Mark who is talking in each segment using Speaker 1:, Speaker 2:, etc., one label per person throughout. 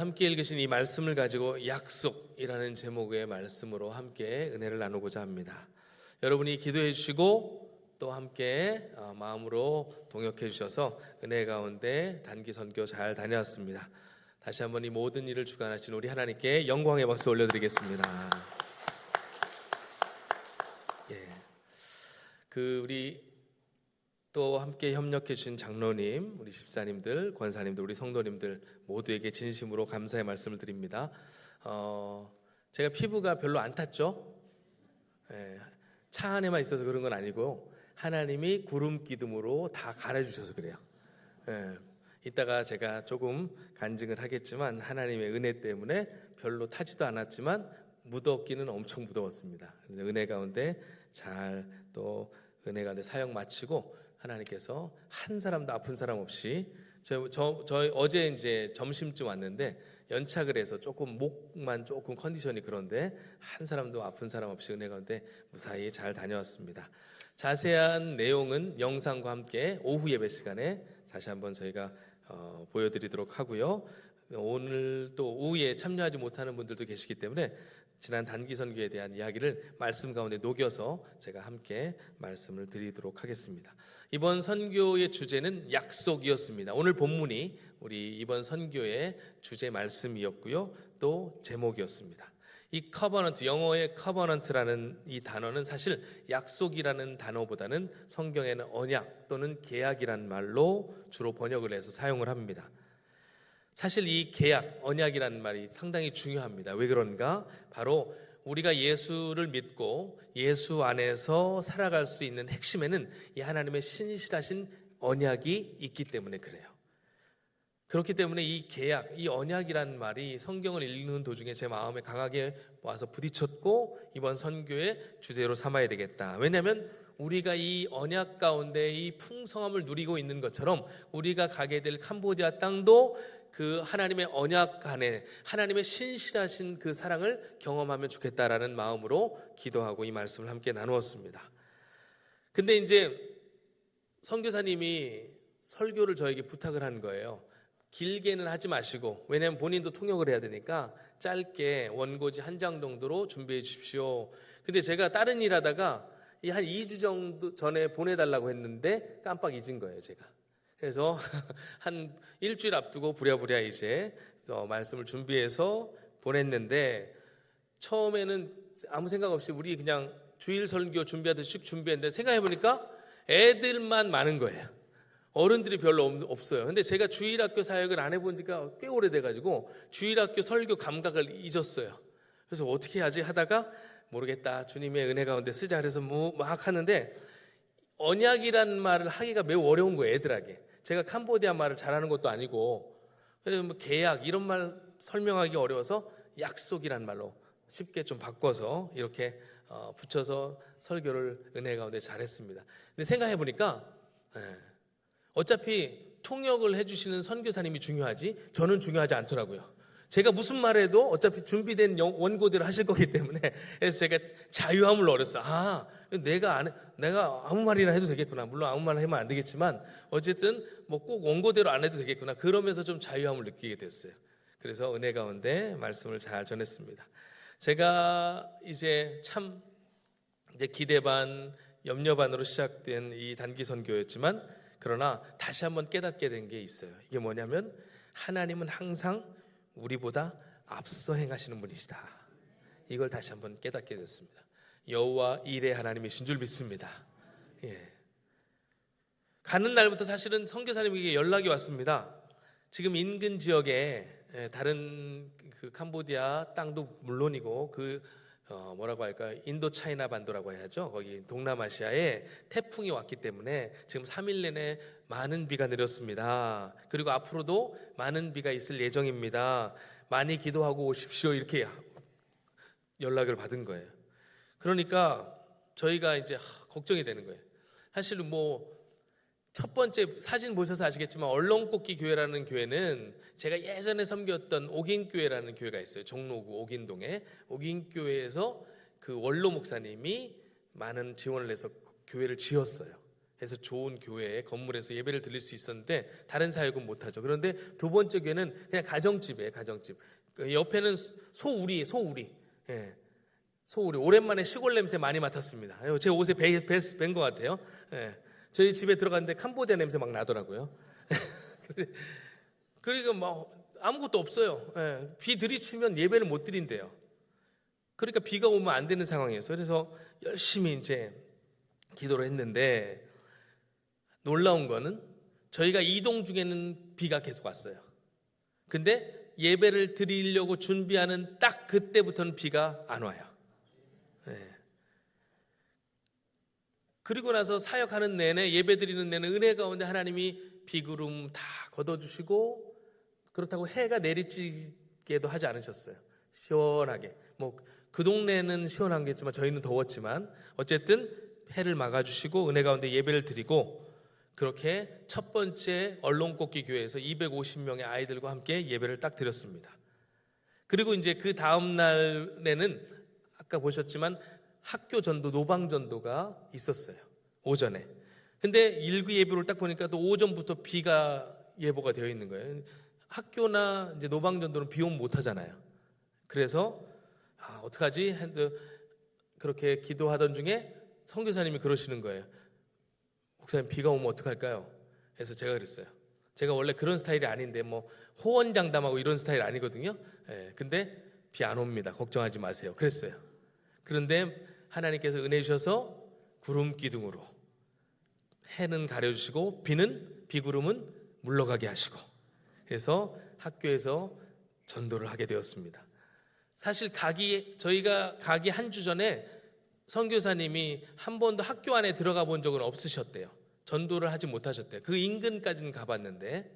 Speaker 1: 함께 읽으신 이 말씀을 가지고 약속이라는 제목의 말씀으로 함께 은혜를 나누고자 합니다. 여러분이 기도해 주시고 또 함께 어, 마음으로 동역해 주셔서 은혜 가운데 단기 선교 잘 다녀왔습니다. 다시 한번 이 모든 일을 주관하신 우리 하나님께 영광의 박수 올려드리겠습니다. 예, 그 우리 또 함께 협력해 주신 장로님, 우리 집사님들, 권사님들, 우리 성도님들 모두에게 진심으로 감사의 말씀을 드립니다. 어, 제가 피부가 별로 안 탔죠? 예, 차 안에만 있어서 그런 건 아니고 하나님이 구름 기둥으로 다 가려주셔서 그래요. 예, 이따가 제가 조금 간증을 하겠지만 하나님의 은혜 때문에 별로 타지도 않았지만 무덥기는 엄청 무더웠습니다. 은혜 가운데 잘 또 은혜 가운데 사역 마치고 하나님께서 한 사람도 아픈 사람 없이 저, 저, 저 어제 이제 점심쯤 왔는데 연착을 해서 조금 목만 조금 컨디션이 그런데 한 사람도 아픈 사람 없이 은혜 가운데 무사히 잘 다녀왔습니다. 자세한 내용은 영상과 함께 오후 예배 시간에 다시 한번 저희가 어, 보여드리도록 하고요. 오늘 또 오후에 참여하지 못하는 분들도 계시기 때문에 지난 단기 선교에 대한 이야기를 말씀 가운데 녹여서 제가 함께 말씀을 드리도록 하겠습니다. 이번 선교의 주제는 약속이었습니다. 오늘 본문이 우리 이번 선교의 주제 말씀이었고요. 또 제목이었습니다. 이 커버넌트 영어의 커버넌트라는 이 단어는 사실 약속이라는 단어보다는 성경에는 언약 또는 계약이라는 말로 주로 번역을 해서 사용을 합니다. 사실 이 계약, 언약이라는 말이 상당히 중요합니다. 왜 그런가? 바로 우리가 예수를 믿고 예수 안에서 살아갈 수 있는 핵심에는 이 하나님의 신실하신 언약이 있기 때문에 그래요. 그렇기 때문에 이 계약, 이 언약이라는 말이 성경을 읽는 도중에 제 마음에 강하게 와서 부딪혔고 이번 선교의 주제로 삼아야 되겠다. 왜냐하면 우리가 이 언약 가운데 이 풍성함을 누리고 있는 것처럼 우리가 가게 될 캄보디아 땅도 그 하나님의 언약 안에 하나님의 신실하신 그 사랑을 경험하면 좋겠다라는 마음으로 기도하고 이 말씀을 함께 나누었습니다. 근데 이제 선교사님이 설교를 저에게 부탁을 한 거예요. 길게는 하지 마시고 왜냐하면 본인도 통역을 해야 되니까 짧게 원고지 한 장 정도로 준비해 주십시오. 근데 제가 다른 일 하다가 이 한 2주 정도 전에 보내달라고 했는데 깜빡 잊은 거예요, 제가. 그래서 한 일주일 앞두고 부랴부랴 이제 어, 말씀을 준비해서 보냈는데 처음에는 아무 생각 없이 우리 그냥 주일 설교 준비하듯이 쭉 준비했는데 생각해 보니까 애들만 많은 거예요. 어른들이 별로 없- 없어요. 근데 제가 주일 학교 사역을 안 해본 지가 꽤 오래돼 가지고 주일 학교 설교 감각을 잊었어요. 그래서 어떻게 하지 하다가 모르겠다. 주님의 은혜 가운데 쓰자. 그래서 뭐막 하는데 언약이라는 말을 하기가 매우 어려운 거예요. 애들에게. 제가 캄보디아 말을 잘하는 것도 아니고 그래서 뭐 계약 이런 말 설명하기 어려워서 약속이라는 말로 쉽게 좀 바꿔서 이렇게 어, 붙여서 설교를 은혜 가운데 잘했습니다. 근데 생각해 보니까 예, 어차피 통역을 해주시는 선교사님이 중요하지 저는 중요하지 않더라고요. 제가 무슨 말해도 어차피 준비된 영- 원고대로 하실 거기 때문에 그래서 제가 자유함을 얻었어. 아, 내가 안 해- 내가 아무 말이나 해도 되겠구나. 물론 아무 말 하면 안 되겠지만 어쨌든 뭐 꼭 원고대로 안 해도 되겠구나. 그러면서 좀 자유함을 느끼게 됐어요. 그래서 은혜 가운데 말씀을 잘 전했습니다. 제가 이제 참 이제 기대 반, 염려 반으로 시작된 이 단기 선교였지만 그러나 다시 한번 깨닫게 된 게 있어요. 이게 뭐냐면 하나님은 항상 우리보다 앞서 행하시는 분이시다. 이걸 다시 한번 깨닫게 됐습니다. 여호와 일의 하나님이신 줄 믿습니다. 예. 가는 날부터 사실은 선교사님에게 연락이 왔습니다. 지금 인근 지역에 예, 다른 그 캄보디아 땅도 물론이고 그 어, 뭐라고 할까 인도 차이나 반도라고 해야죠. 거기 동남아시아에 태풍이 왔기 때문에 지금 3일 내내 많은 비가 내렸습니다. 그리고 앞으로도 많은 비가 있을 예정입니다. 많이 기도하고 오십시오. 이렇게 연락을 받은 거예요. 그러니까 저희가 이제 하, 걱정이 되는 거예요. 사실은 뭐 첫 번째 사진 보셔서 아시겠지만 얼렁꽃기 교회라는 교회는 제가 예전에 섬겼던 옥인교회라는 교회가 있어요. 종로구 옥인동에 옥인교회에서 그 원로 목사님이 많은 지원을 해서 교회를 지었어요. 해서 좋은 교회 건물에서 예배를 드릴 수 있었는데 다른 사역은 못하죠. 그런데 두 번째 교회는 그냥 가정집이에요, 가정집. 그 옆에는 소우리, 소우리. 예. 소우리. 오랜만에 시골 냄새 많이 맡았습니다. 제 옷에 뵌것 같아요. 예. 저희 집에 들어갔는데 캄보디아 냄새 막 나더라고요. 그러니까 뭐 아무것도 없어요. 예. 비 들이치면 예배를 못 드린대요. 그러니까 비가 오면 안 되는 상황이었어요. 그래서 열심히 이제 기도를 했는데 놀라운 거는 저희가 이동 중에는 비가 계속 왔어요. 근데 예배를 드리려고 준비하는 딱 그때부터는 비가 안 와요. 예. 그리고 나서 사역하는 내내 예배 드리는 내내 은혜 가운데 하나님이 비구름 다 걷어주시고 그렇다고 해가 내리쬐게도 하지 않으셨어요. 시원하게. 뭐 그 동네는 시원한 겠지만 저희는 더웠지만 어쨌든 해를 막아주시고 은혜 가운데 예배를 드리고 그렇게 첫 번째 언론꽃기 교회에서 250명의 아이들과 함께 예배를 딱 드렸습니다. 그리고 이제 그 다음 날에는 아까 보셨지만 학교 전도 노방 전도가 있었어요. 오전에. 근데 일부 예배를 딱 보니까 또 오전부터 비가 예보가 되어 있는 거예요. 학교나 이제 노방 전도는 비 오면 못 하잖아요. 그래서 아, 어떡하지? 했는데 그렇게 기도하던 중에 선교사님이 그러시는 거예요. 목사님 비가 오면 어떡할까요? 그래서 제가 그랬어요. 제가 원래 그런 스타일이 아닌데 뭐 호언장담하고 이런 스타일 아니거든요. 예, 근데 비 안 옵니다. 걱정하지 마세요. 그랬어요. 그런데 하나님께서 은혜 주셔서 구름 기둥으로 해는 가려주시고 비는 비구름은 물러가게 하시고 그래서 학교에서 전도를 하게 되었습니다. 사실 가기 저희가 가기 한 주 전에 선교사님이 한 번도 학교 안에 들어가 본 적은 없으셨대요. 전도를 하지 못하셨대요. 그 인근까지는 가봤는데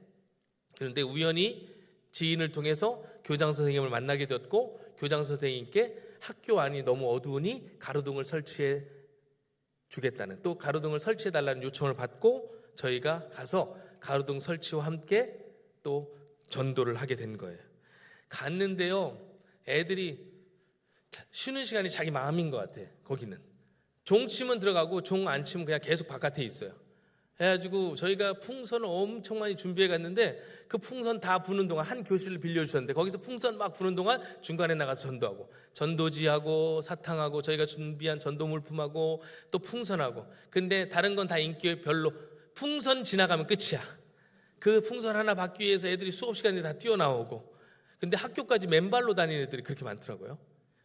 Speaker 1: 그런데 우연히 지인을 통해서 교장 선생님을 만나게 되었고 교장 선생님께 학교 안이 너무 어두우니 가로등을 설치해 주겠다는 또 가로등을 설치해 달라는 요청을 받고 저희가 가서 가로등 설치와 함께 또 전도를 하게 된 거예요. 갔는데요. 애들이 쉬는 시간이 자기 마음인 것 같아. 거기는 종 치면 들어가고 종 안 치면 그냥 계속 바깥에 있어요. 해가지고 저희가 풍선을 엄청 많이 준비해 갔는데 그 풍선 다 부는 동안 한 교실을 빌려주셨는데 거기서 풍선 막 부는 동안 중간에 나가서 전도하고 전도지하고 사탕하고 저희가 준비한 전도 물품하고 또 풍선하고 근데 다른 건 다 인기 별로 풍선 지나가면 끝이야. 그 풍선 하나 받기 위해서 애들이 수업 시간에 다 뛰어나오고 근데 학교까지 맨발로 다니는 애들이 그렇게 많더라고요.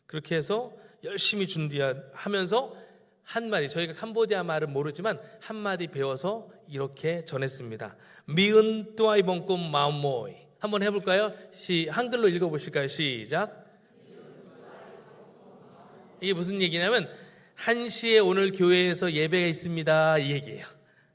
Speaker 1: 그렇게 해서 열심히 준비하면서 한마디 저희가 캄보디아 말은 모르지만 한마디 배워서 이렇게 전했습니다. 미은 또아이 봉꿈 마음모이 한번 해볼까요? 시 한글로 읽어보실까요? 시작. 이게 무슨 얘기냐면 한시에 오늘 교회에서 예배가 있습니다 이 얘기예요.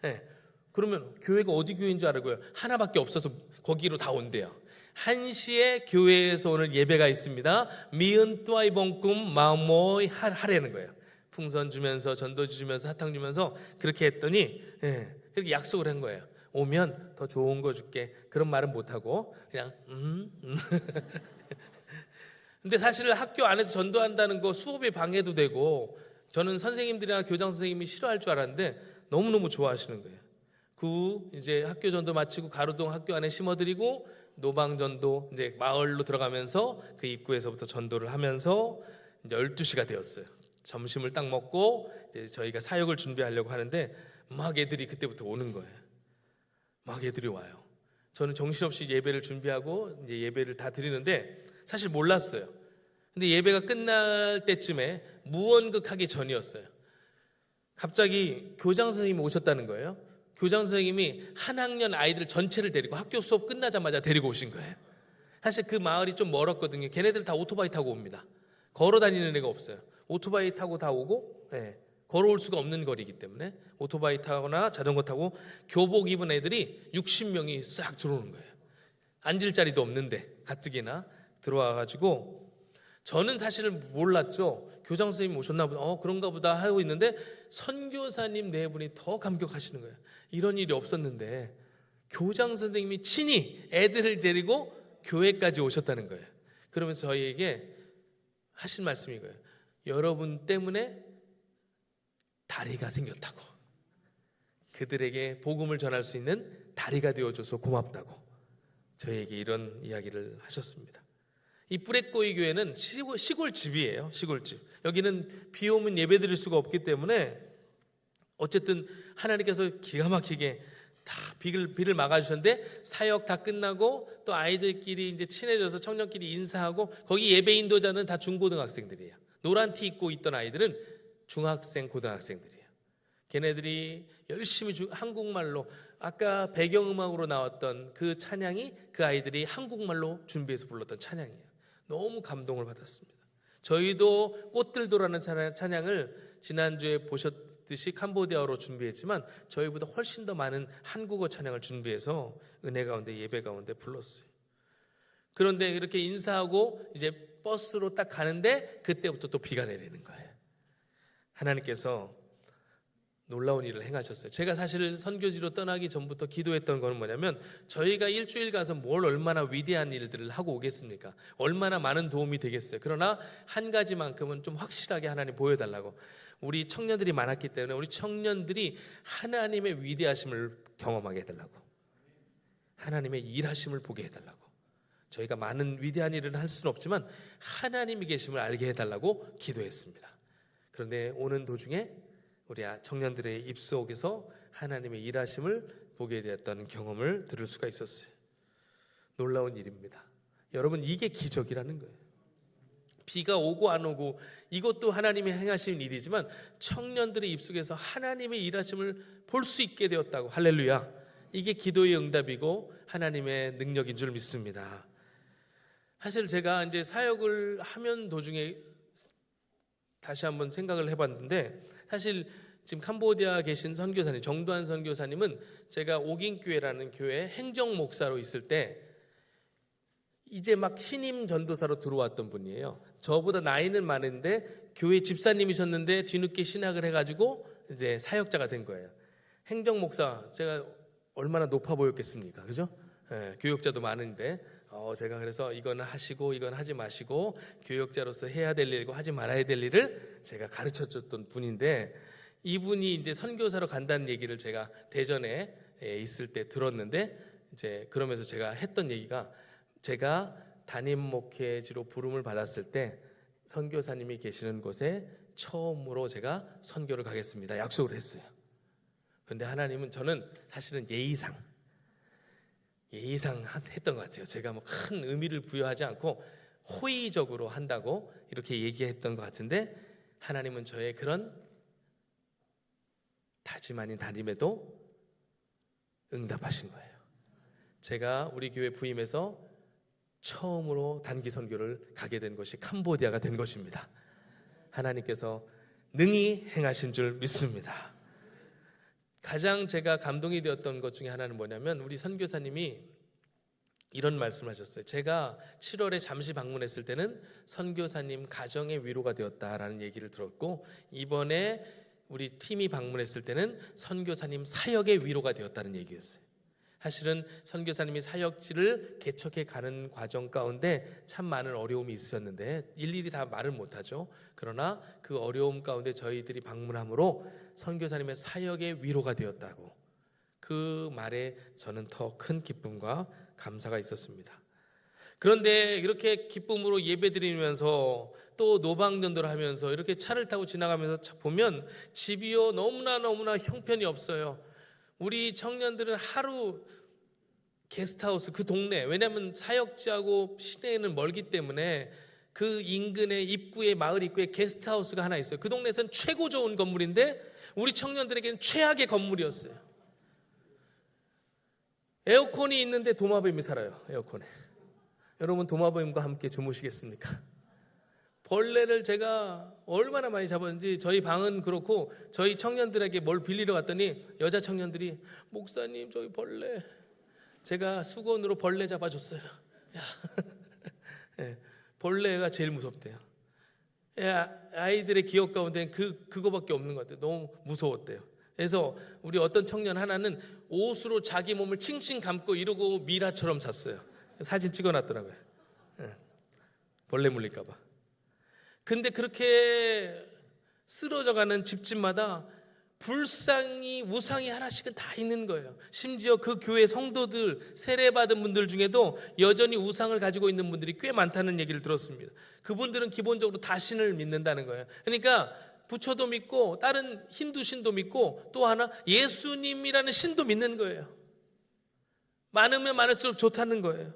Speaker 1: 네. 그러면 교회가 어디 교회인 줄 알고요? 하나밖에 없어서 거기로 다 온대요. 한시에 교회에서 오늘 예배가 있습니다. 미은 또아이 봉꿈 마음모이 하라는 거예요. 풍선 주면서 전도지 주면서 사탕 주면서 그렇게 했더니 예, 그렇게 약속을 한 거예요. 오면 더 좋은 거 줄게. 그런 말은 못 하고 그냥 음. 음. 근데 사실 학교 안에서 전도한다는 거 수업에 방해도 되고 저는 선생님들이나 교장 선생님이 싫어할 줄 알았는데 너무너무 좋아하시는 거예요. 그 이제 학교 전도 마치고 가로등 학교 안에 심어드리고 노방 전도 이제 마을로 들어가면서 그 입구에서부터 전도를 하면서 12시가 되었어요. 점심을 딱 먹고 저희가 사역을 준비하려고 하는데 막 애들이 그때부터 오는 거예요. 막 애들이 와요. 저는 정신없이 예배를 준비하고 이제 예배를 다 드리는데 사실 몰랐어요. 근데 예배가 끝날 때쯤에 무언극 하기 전이었어요. 갑자기 교장 선생님이 오셨다는 거예요. 교장 선생님이 한 학년 아이들 전체를 데리고 학교 수업 끝나자마자 데리고 오신 거예요. 사실 그 마을이 좀 멀었거든요. 걔네들 다 오토바이 타고 옵니다. 걸어 다니는 애가 없어요. 오토바이 타고 다 오고 예, 걸어올 수가 없는 거리이기 때문에 오토바이 타거나 자전거 타고 교복 입은 애들이 60명이 싹 들어오는 거예요. 앉을 자리도 없는데 가뜩이나 들어와 가지고 저는 사실 몰랐죠. 교장 선생님 오셨나 보다. 어 그런가 보다 하고 있는데 선교사님 네 분이 더 감격하시는 거예요. 이런 일이 없었는데 교장 선생님이 친히 애들을 데리고 교회까지 오셨다는 거예요. 그러면서 저희에게 하신 말씀이 거예요. 여러분 때문에 다리가 생겼다고. 그들에게 복음을 전할 수 있는 다리가 되어줘서 고맙다고 저에게 이런 이야기를 하셨습니다. 이 뿌레꼬이 교회는 시골, 시골집이에요. 시골집. 여기는 비 오면 예배 드릴 수가 없기 때문에 어쨌든 하나님께서 기가 막히게 다 비를 비를 막아주셨는데 사역 다 끝나고 또 아이들끼리 이제 친해져서 청년끼리 인사하고 거기 예배 인도자는 다 중고등학생들이에요. 노란 티 입고 있던 아이들은 중학생 고등학생들이에요. 걔네들이 열심히 주- 한국말로 아까 배경음악으로 나왔던 그 찬양이 그 아이들이 한국말로 준비해서 불렀던 찬양이에요. 너무 감동을 받았습니다. 저희도 꽃들도라는 찬양- 찬양을 지난주에 보셨듯이 캄보디아어로 준비했지만 저희보다 훨씬 더 많은 한국어 찬양을 준비해서 은혜 가운데 예배 가운데 불렀어요. 그런데 이렇게 인사하고 이제 버스로 딱 가는데 그때부터 또 비가 내리는 거예요. 하나님께서 놀라운 일을 행하셨어요. 제가 사실 선교지로 떠나기 전부터 기도했던 거는 뭐냐면 저희가 일주일 가서 뭘 얼마나 위대한 일들을 하고 오겠습니까? 얼마나 많은 도움이 되겠어요. 그러나 한 가지만큼은 좀 확실하게 하나님 보여달라고. 우리 청년들이 많았기 때문에 우리 청년들이 하나님의 위대하심을 경험하게 해달라고. 하나님의 일하심을 보게 해달라고. 저희가 많은 위대한 일을 할 수는 없지만 하나님이 계심을 알게 해달라고 기도했습니다. 그런데 오는 도중에 우리 청년들의 입 속에서 하나님의 일하심을 보게 되었다는 경험을 들을 수가 있었어요. 놀라운 일입니다. 여러분 이게 기적이라는 거예요. 비가 오고 안 오고 이것도 하나님이 행하신 일이지만 청년들의 입속에서 하나님의 일하심을 볼 수 있게 되었다고 할렐루야. 이게 기도의 응답이고 하나님의 능력인 줄 믿습니다. 사실 제가 이제 사역을 하면 도중에 다시 한번 생각을 해봤는데 사실 지금 캄보디아 계신 선교사님 정도한 선교사님은 제가 옥인교회라는 교회 행정 목사로 있을 때 이제 막 신임 전도사로 들어왔던 분이에요. 저보다 나이는 많은데 교회 집사님이셨는데 뒤늦게 신학을 해가지고 이제 사역자가 된 거예요. 행정 목사 제가 얼마나 높아 보였겠습니까, 그죠? 예, 교육자도 많은데 어, 제가 그래서 이거는 하시고 이건 하지 마시고 교육자로서 해야 될 일이고 하지 말아야 될 일을 제가 가르쳐 줬던 분인데 이분이 이제 선교사로 간다는 얘기를 제가 대전에 예, 있을 때 들었는데 이제 그러면서 제가 했던 얘기가 제가 담임 목회지로 부름을 받았을 때 선교사님이 계시는 곳에 처음으로 제가 선교를 가겠습니다. 약속을 했어요. 그런데 하나님은 저는 사실은 예의상 예의상 했던 것 같아요. 제가 뭐 큰 의미를 부여하지 않고 호의적으로 한다고 이렇게 얘기했던 것 같은데 하나님은 저의 그런 다짐 아닌 다짐에도 응답하신 거예요. 제가 우리 교회 부임해서 처음으로 단기 선교를 가게 된 것이 캄보디아가 된 것입니다. 하나님께서 능히 행하신 줄 믿습니다. 가장 제가 감동이 되었던 것 중에 하나는 뭐냐면 우리 선교사님이 이런 말씀하셨어요. 제가 7월에 잠시 방문했을 때는 선교사님 가정의 위로가 되었다라는 얘기를 들었고 이번에 우리 팀이 방문했을 때는 선교사님 사역의 위로가 되었다는 얘기였어요. 사실은 선교사님이 사역지를 개척해 가는 과정 가운데 참 많은 어려움이 있으셨는데 일일이 다 말을 못하죠. 그러나 그 어려움 가운데 저희들이 방문함으로 선교사님의 사역의 위로가 되었다고 그 말에 저는 더 큰 기쁨과 감사가 있었습니다. 그런데 이렇게 기쁨으로 예배 드리면서 또 노방전도를 하면서 이렇게 차를 타고 지나가면서 보면 집이요 너무나 너무나 형편이 없어요. 우리 청년들은 하루 게스트하우스 그 동네 왜냐하면 사역지하고 시내에는 멀기 때문에 그 인근의 입구에 마을 입구에 게스트하우스가 하나 있어요. 그 동네에서는 최고 좋은 건물인데 우리 청년들에게는 최악의 건물이었어요. 에어컨이 있는데 도마뱀이 살아요. 에어컨에. 여러분 도마뱀과 함께 주무시겠습니까? 벌레를 제가 얼마나 많이 잡았는지 저희 방은 그렇고 저희 청년들에게 뭘 빌리러 갔더니 여자 청년들이 목사님 저희 벌레 제가 수건으로 벌레 잡아줬어요. 야. 예, 벌레가 제일 무섭대요. 예, 아이들의 기억 가운데 그 그거밖에 없는 것 같아요. 너무 무서웠대요. 그래서 우리 어떤 청년 하나는 옷으로 자기 몸을 칭칭 감고 이러고 미라처럼 잤어요. 사진 찍어놨더라고요. 예, 벌레 물릴까봐. 근데 그렇게 쓰러져가는 집집마다 불상이 우상이 하나씩은 다 있는 거예요. 심지어 그 교회 성도들 세례 받은 분들 중에도 여전히 우상을 가지고 있는 분들이 꽤 많다는 얘기를 들었습니다. 그분들은 기본적으로 다 신을 믿는다는 거예요. 그러니까 부처도 믿고 다른 힌두 신도 믿고 또 하나 예수님이라는 신도 믿는 거예요. 많으면 많을수록 좋다는 거예요.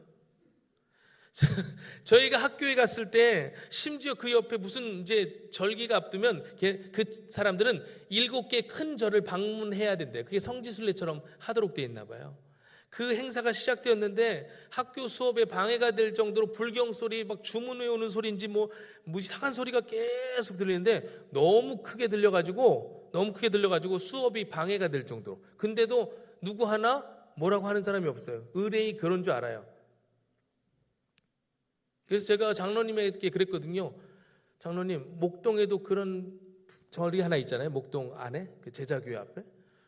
Speaker 1: 저희가 학교에 갔을 때 심지어 그 옆에 무슨 이제 절기가 앞두면 걔- 그 사람들은 일곱 개 큰 절을 방문해야 된대. 그게 성지순례처럼 하도록 돼 있나 봐요. 그 행사가 시작되었는데 학교 수업에 방해가 될 정도로 불경 소리 막 주문 외우는 소리인지 뭐, 뭐 이상한 소리가 계속 들리는데 너무 크게 들려가지고 너무 크게 들려가지고 수업이 방해가 될 정도로 근데도 누구 하나 뭐라고 하는 사람이 없어요. 의뢰이 그런 줄 알아요. 그래서 제가 장로님에게 그랬거든요. 장로님, 목동에도 그런 절이 하나 있잖아요. 목동 안에 그 제자교회 앞에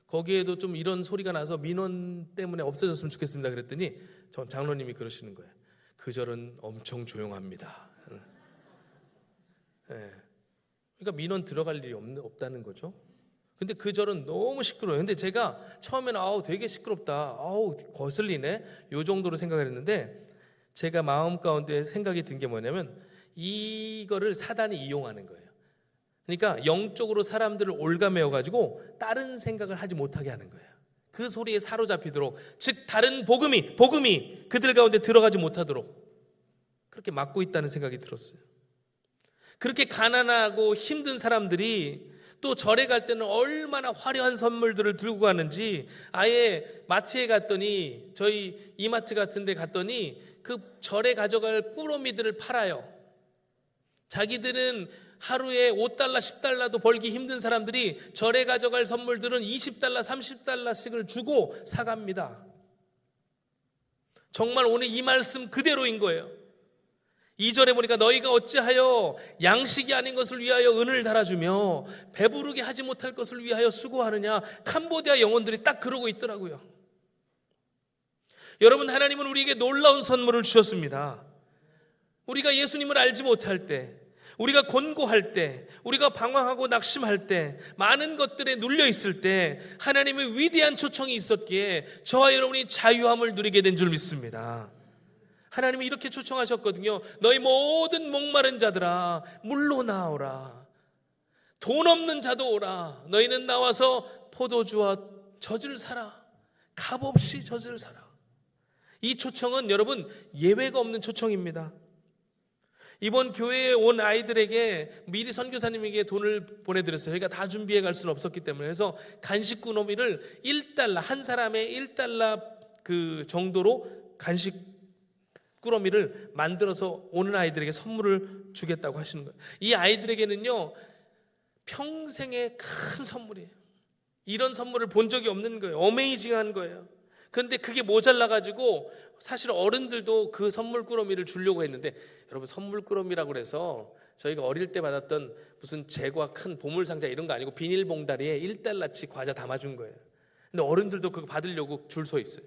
Speaker 1: 거기에도 좀 이런 소리가 나서 민원 때문에 없어졌으면 좋겠습니다. 그랬더니 전 장로님이 그러시는 거예요. 그 절은 엄청 조용합니다. 응. 예. 그러니까 민원 들어갈 일이 없, 없다는 거죠. 근데 그 절은 너무 시끄러워요. 근데 제가 처음에는 아우 되게 시끄럽다. 아우 거슬리네. 요 정도로 생각을 했는데 제가 마음 가운데 생각이 든 게 뭐냐면 이거를 사단이 이용하는 거예요. 그러니까 영적으로 사람들을 올가매어 가지고 다른 생각을 하지 못하게 하는 거예요. 그 소리에 사로잡히도록 즉 다른 복음이 복음이 그들 가운데 들어가지 못하도록 그렇게 막고 있다는 생각이 들었어요. 그렇게 가난하고 힘든 사람들이 또 절에 갈 때는 얼마나 화려한 선물들을 들고 가는지 아예 마트에 갔더니 저희 이마트 같은 데 갔더니 그 절에 가져갈 꾸러미들을 팔아요. 자기들은 하루에 5달러, 10달러도 벌기 힘든 사람들이 절에 가져갈 선물들은 20달러, 30달러씩을 주고 사갑니다. 정말 오늘 이 말씀 그대로인 거예요. 2절에 보니까 너희가 어찌하여 양식이 아닌 것을 위하여 은을 달아주며 배부르게 하지 못할 것을 위하여 수고하느냐 캄보디아 영혼들이 딱 그러고 있더라고요. 여러분 하나님은 우리에게 놀라운 선물을 주셨습니다. 우리가 예수님을 알지 못할 때 우리가 곤고할 때, 우리가 방황하고 낙심할 때, 많은 것들에 눌려 있을 때, 하나님의 위대한 초청이 있었기에 저와 여러분이 자유함을 누리게 된 줄 믿습니다. 하나님이 이렇게 초청하셨거든요. 너희 모든 목마른 자들아, 물로 나오라. 돈 없는 자도 오라. 너희는 나와서 포도주와 젖을 사라. 값없이 젖을 사라. 이 초청은 여러분 예외가 없는 초청입니다. 이번 교회에 온 아이들에게 미리 선교사님에게 돈을 보내드렸어요. 저희가 다 준비해 갈 수는 없었기 때문에. 그래서 간식 꾸러미를 1달러, 한 사람의 1달러 그 정도로 간식 꾸러미를 만들어서 오는 아이들에게 선물을 주겠다고 하시는 거예요. 이 아이들에게는요, 평생의 큰 선물이에요. 이런 선물을 본 적이 없는 거예요. 어메이징한 거예요. 근데 그게 모자라가지고 사실 어른들도 그 선물 꾸러미를 주려고 했는데 여러분 선물 꾸러미라고 그래서 저희가 어릴 때 받았던 무슨 재과 큰 보물 상자 이런 거 아니고 비닐 봉다리에 1달러치 과자 담아준 거예요. 근데 어른들도 그거 받으려고 줄 서 있어요.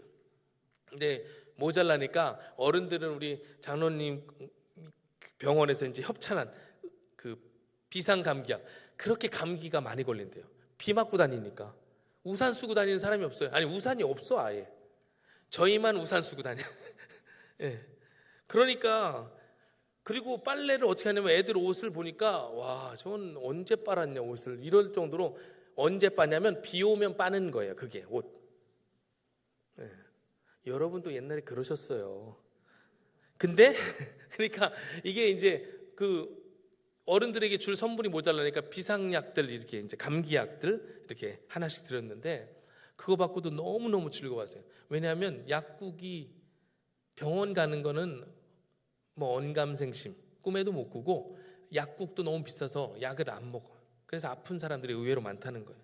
Speaker 1: 근데 모자라니까 어른들은 우리 장로님 병원에서 이제 협찬한 그 비상 감기약 그렇게 감기가 많이 걸린대요. 비 맞고 다니니까 우산 쓰고 다니는 사람이 없어요. 아니 우산이 없어 아예. 저희만 우산 쓰고 다녀. 예. 그러니까 그리고 빨래를 어떻게 하냐면 애들 옷을 보니까 와, 저건 언제 빨았냐 옷을 이럴 정도로 언제 빠냐면 비 오면 빠는 거예요. 그게 옷. 예. 여러분도 옛날에 그러셨어요. 근데 그러니까 이게 이제 그 어른들에게 줄 선물이 모자라니까 비상약들 이렇게 이제 감기약들 이렇게 하나씩 드렸는데 그거 받고도 너무 너무 즐거웠어요. 왜냐하면 약국이 병원 가는 거는 뭐 언감생심 꿈에도 못 꾸고 약국도 너무 비싸서 약을 안 먹어. 그래서 아픈 사람들이 의외로 많다는 거예요.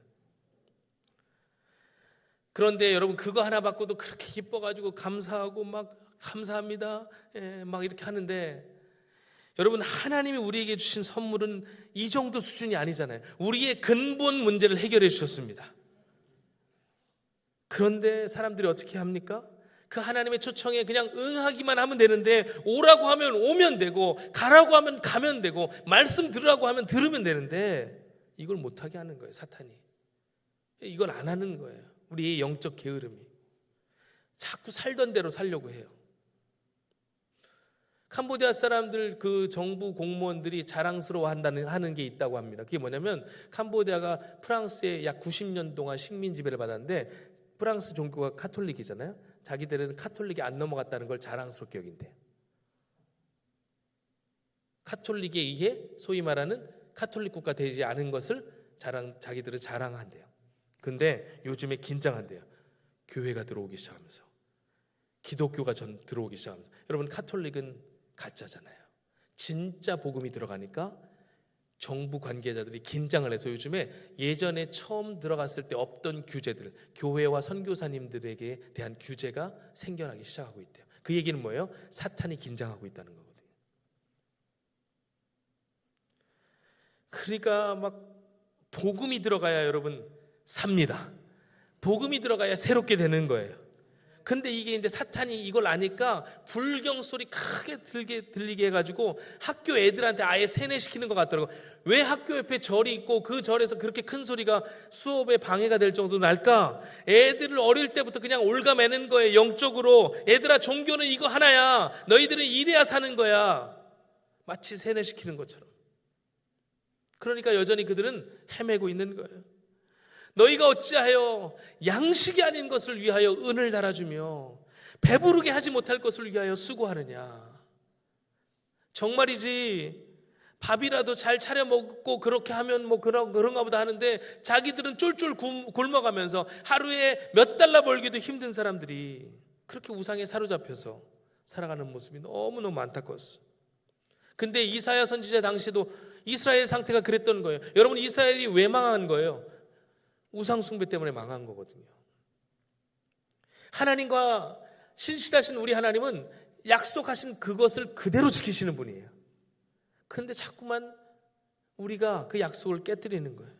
Speaker 1: 그런데 여러분 그거 하나 받고도 그렇게 기뻐가지고 감사하고 막 감사합니다. 예, 막 이렇게 하는데 여러분 하나님이 우리에게 주신 선물은 이 정도 수준이 아니잖아요. 우리의 근본 문제를 해결해 주셨습니다. 그런데 사람들이 어떻게 합니까? 그 하나님의 초청에 그냥 응하기만 하면 되는데 오라고 하면 오면 되고 가라고 하면 가면 되고 말씀 들으라고 하면 들으면 되는데 이걸 못하게 하는 거예요 사탄이 이걸 안 하는 거예요. 우리의 영적 게으름이 자꾸 살던 대로 살려고 해요. 캄보디아 사람들 그 정부 공무원들이 자랑스러워한다는 하는 게 있다고 합니다. 그게 뭐냐면 캄보디아가 프랑스에 약 90년 동안 식민 지배를 받았는데 프랑스 종교가 카톨릭이잖아요. 자기들은 카톨릭이 안 넘어갔다는 걸 자랑스럽게 여긴대요. 카톨릭에 의해 소위 말하는 카톨릭 국가 되지 않은 것을 자랑 자기들은 자랑한대요. 근데 요즘에 긴장한대요. 교회가 들어오기 시작하면서 기독교가 전 들어오기 시작하면서 여러분 카톨릭은 가짜잖아요. 진짜 복음이 들어가니까 정부 관계자들이 긴장을 해서 요즘에 예전에 처음 들어갔을 때 없던 규제들, 교회와 선교사님들에게 대한 규제가 생겨나기 시작하고 있대요. 그 얘기는 뭐예요? 사탄이 긴장하고 있다는 거거든요. 그러니까 막 복음이 들어가야 여러분 삽니다. 복음이 들어가야 새롭게 되는 거예요. 근데 이게 이제 사탄이 이걸 아니까 불경 소리 크게 들게 들리게 해가지고 학교 애들한테 아예 세뇌시키는 것 같더라고. 왜 학교 옆에 절이 있고 그 절에서 그렇게 큰 소리가 수업에 방해가 될 정도로 날까? 애들을 어릴 때부터 그냥 올가매는 거예요. 영적으로 애들아 종교는 이거 하나야. 너희들은 이래야 사는 거야. 마치 세뇌시키는 것처럼. 그러니까 여전히 그들은 헤매고 있는 거예요. 너희가 어찌하여 양식이 아닌 것을 위하여 은을 달아주며 배부르게 하지 못할 것을 위하여 수고하느냐. 정말이지 밥이라도 잘 차려 먹고 그렇게 하면 뭐 그런 그런가 보다 하는데 자기들은 쫄쫄 굶- 굶어가면서 하루에 몇 달러 벌기도 힘든 사람들이 그렇게 우상에 사로잡혀서 살아가는 모습이 너무너무 안타까웠어. 근데 이사야 선지자 당시도 이스라엘 상태가 그랬던 거예요. 여러분 이스라엘이 왜 망한 거예요? 우상 숭배 때문에 망한 거거든요. 하나님과 신실하신 우리 하나님은 약속하신 그것을 그대로 지키시는 분이에요. 근데 자꾸만 우리가 그 약속을 깨뜨리는 거예요.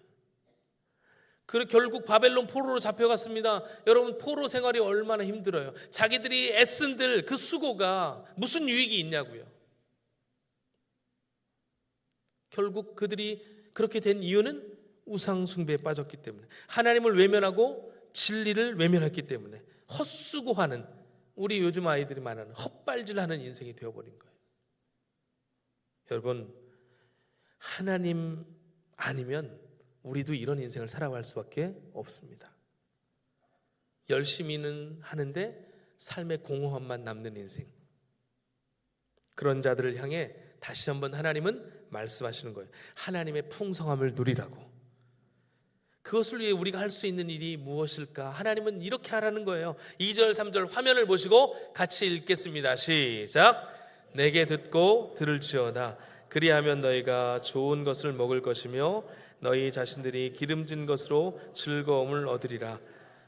Speaker 1: 그 결국 바벨론 포로로 잡혀갔습니다. 여러분 포로 생활이 얼마나 힘들어요. 자기들이 애쓴들 그 수고가 무슨 유익이 있냐고요. 결국 그들이 그렇게 된 이유는 우상 숭배에 빠졌기 때문에 하나님을 외면하고 진리를 외면했기 때문에 헛수고하는 우리 요즘 아이들이 말하는 헛발질하는 인생이 되어버린 거예요. 여러분 하나님 아니면 우리도 이런 인생을 살아갈 수밖에 없습니다. 열심히는 하는데 삶의 공허함만 남는 인생. 그런 자들을 향해 다시 한번 하나님은 말씀하시는 거예요. 하나님의 풍성함을 누리라고. 그것을 위해 우리가 할 수 있는 일이 무엇일까? 하나님은 이렇게 하라는 거예요. 2절, 3절 화면을 보시고 같이 읽겠습니다. 시작. 내게 듣고 들을지어다. 그리하면 너희가 좋은 것을 먹을 것이며 너희 자신들이 기름진 것으로 즐거움을 얻으리라.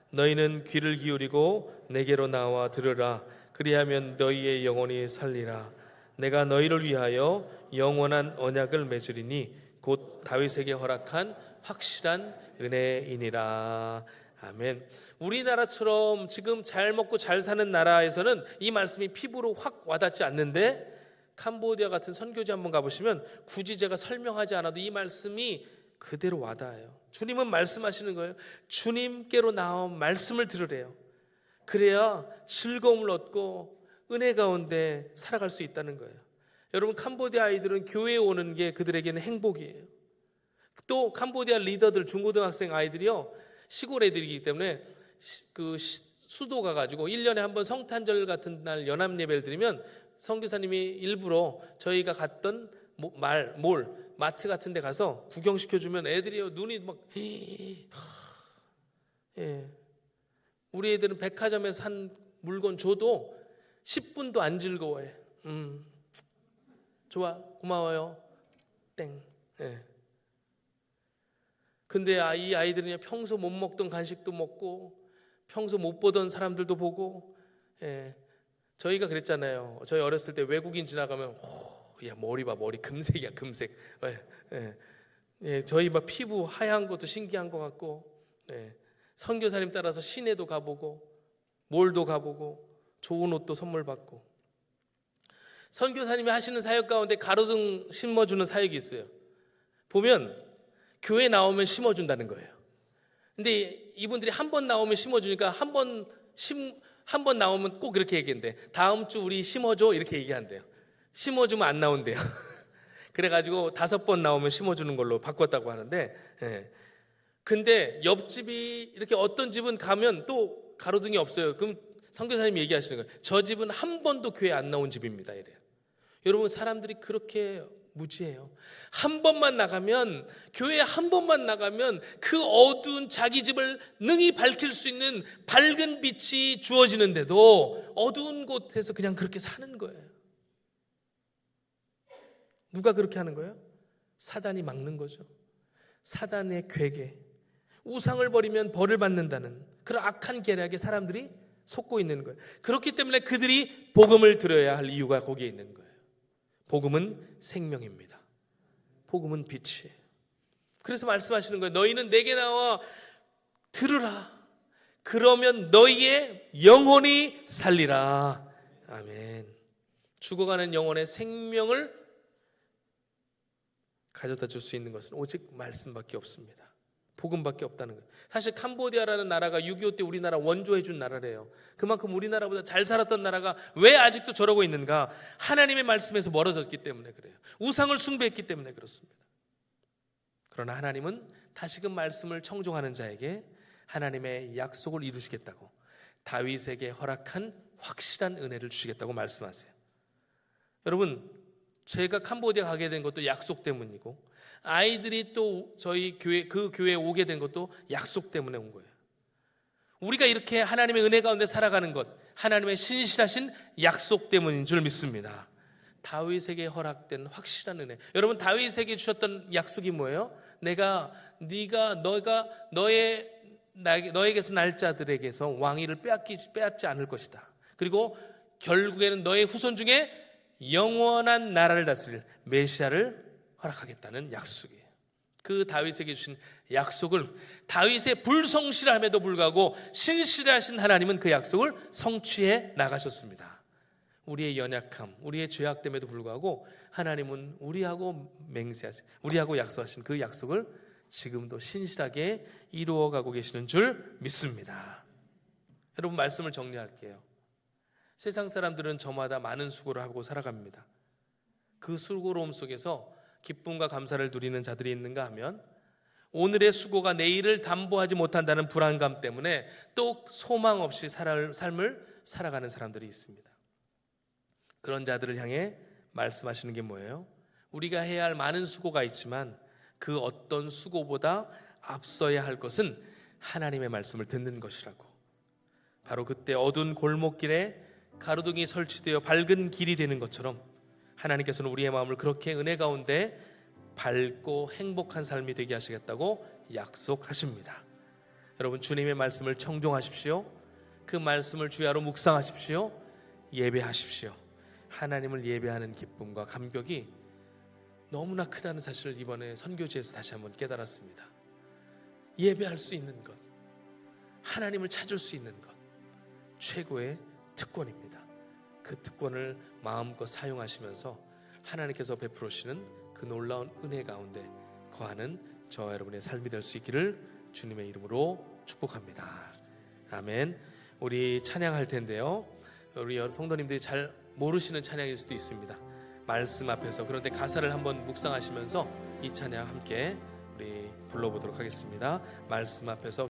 Speaker 1: 너희는 귀를 기울이고 내게로 나와 들으라. 그리하면 너희의 영혼이 살리라. 내가 너희를 위하여 영원한 언약을 맺으리니 곧 다윗에게 허락한 확실한 은혜이니라. 아멘. 우리나라처럼 지금 잘 먹고 잘 사는 나라에서는 이 말씀이 피부로 확 와닿지 않는데 캄보디아 같은 선교지 한번 가보시면 굳이 제가 설명하지 않아도 이 말씀이 그대로 와닿아요. 주님은 말씀하시는 거예요. 주님께로 나온 말씀을 들으래요. 그래야 즐거움을 얻고 은혜 가운데 살아갈 수 있다는 거예요. 여러분 캄보디아 아이들은 교회에 오는 게 그들에게는 행복이에요. 또 캄보디아 리더들 중고등학생 아이들이요 시골 애들이기 때문에 시- 그 시- 수도 가가지고 1년에 한 번 성탄절 같은 날 연합 예배를 드리면 성교사님이 일부러 저희가 갔던 모- 말, 몰, 마트 같은 데 가서 구경시켜주면 애들이요 눈이 막 예. 우리 애들은 백화점에서 산 물건 줘도 10분도 안 즐거워해. 음. 좋아. 고마워요. 땡. 예. 근데 아, 이 아이들은 평소 못 먹던 간식도 먹고 평소 못 보던 사람들도 보고 예. 저희가 그랬잖아요. 저희 어렸을 때 외국인 지나가면 오, 야 머리 봐 머리 금색이야 금색. 예. 예. 예, 저희 막 피부 하얀 것도 신기한 것 같고 예. 선교사님 따라서 시내도 가보고 몰도 가보고 좋은 옷도 선물 받고 선교사님이 하시는 사역 가운데 가로등 심어주는 사역이 있어요. 보면 교회 나오면 심어준다는 거예요. 근데 이분들이 한 번 나오면 심어주니까 한 번 심, 한 번 나오면 꼭 이렇게 얘기한대. 다음 주 우리 심어줘. 이렇게 얘기한대요. 심어주면 안 나온대요. 그래가지고 다섯 번 나오면 심어주는 걸로 바꿨다고 하는데, 예. 근데 옆집이 이렇게 어떤 집은 가면 또 가로등이 없어요. 그럼 선교사님이 얘기하시는 거예요. 저 집은 한 번도 교회 안 나온 집입니다. 이래요. 여러분 사람들이 그렇게 무지해요. 한 번만 나가면 교회 한 번만 나가면 그 어두운 자기 집을 능히 밝힐 수 있는 밝은 빛이 주어지는데도 어두운 곳에서 그냥 그렇게 사는 거예요. 누가 그렇게 하는 거예요? 사단이 막는 거죠. 사단의 괴계. 우상을 버리면 벌을 받는다는 그런 악한 계략에 사람들이 속고 있는 거예요. 그렇기 때문에 그들이 복음을 들어야 할 이유가 거기에 있는 거예요. 복음은 생명입니다. 복음은 빛이에요. 그래서 말씀하시는 거예요. 너희는 내게 나와 들으라. 그러면 너희의 영혼이 살리라. 아멘. 죽어가는 영혼의 생명을 가져다 줄 수 있는 것은 오직 말씀밖에 없습니다. 복음밖에 없다는 거예요. 사실 캄보디아라는 나라가 6.25 때 우리나라 원조해 준 나라래요. 그만큼 우리나라보다 잘 살았던 나라가 왜 아직도 저러고 있는가? 하나님의 말씀에서 멀어졌기 때문에 그래요. 우상을 숭배했기 때문에 그렇습니다. 그러나 하나님은 다시금 말씀을 청종하는 자에게 하나님의 약속을 이루시겠다고 다윗에게 허락한 확실한 은혜를 주시겠다고 말씀하세요. 여러분, 제가 캄보디아 가게 된 것도 약속 때문이고 아이들이 또 저희 교회 그 교회에 오게 된 것도 약속 때문에 온 거예요. 우리가 이렇게 하나님의 은혜 가운데 살아가는 것 하나님의 신실하신 약속 때문인 줄 믿습니다. 다윗에게 허락된 확실한 은혜. 여러분 다윗에게 주셨던 약속이 뭐예요? 내가 네가 너가 너의 너에게서 날자들에게서 왕위를 빼앗기 빼앗지 않을 것이다. 그리고 결국에는 너의 후손 중에 영원한 나라를 다스릴 메시아를 허락하겠다는 약속이에요. 그 다윗에게 주신 약속을 다윗의 불성실함에도 불구하고 신실하신 하나님은 그 약속을 성취해 나가셨습니다. 우리의 연약함, 우리의 죄악됨에도 불구하고 하나님은 우리하고 맹세하신, 우리하고 약속하신 그 약속을 지금도 신실하게 이루어가고 계시는 줄 믿습니다. 여러분 말씀을 정리할게요. 세상 사람들은 저마다 많은 수고를 하고 살아갑니다. 그 수고로움 속에서 기쁨과 감사를 누리는 자들이 있는가 하면 오늘의 수고가 내일을 담보하지 못한다는 불안감 때문에 또 소망 없이 살 삶을 살아가는 사람들이 있습니다. 그런 자들을 향해 말씀하시는 게 뭐예요? 우리가 해야 할 많은 수고가 있지만 그 어떤 수고보다 앞서야 할 것은 하나님의 말씀을 듣는 것이라고. 바로 그때 어두운 골목길에 가로등이 설치되어 밝은 길이 되는 것처럼 하나님께서는 우리의 마음을 그렇게 은혜 가운데 밝고 행복한 삶이 되게 하시겠다고 약속하십니다. 여러분 주님의 말씀을 청종하십시오. 그 말씀을 주야로 묵상하십시오. 예배하십시오. 하나님을 예배하는 기쁨과 감격이 너무나 크다는 사실을 이번에 선교지에서 다시 한번 깨달았습니다. 예배할 수 있는 것, 하나님을 찾을 수 있는 것, 최고의 특권입니다. 그 특권을 마음껏 사용하시면서 하나님께서 베풀으시는 그 놀라운 은혜 가운데 거하는 저와 여러분의 삶이 될 수 있기를 주님의 이름으로 축복합니다. 아멘. 우리 찬양할 텐데요. 우리 성도님들이 잘 모르시는 찬양일 수도 있습니다. 말씀 앞에서 그런데 가사를 한번 묵상하시면서 이 찬양 함께 우리 불러보도록 하겠습니다. 말씀 앞에서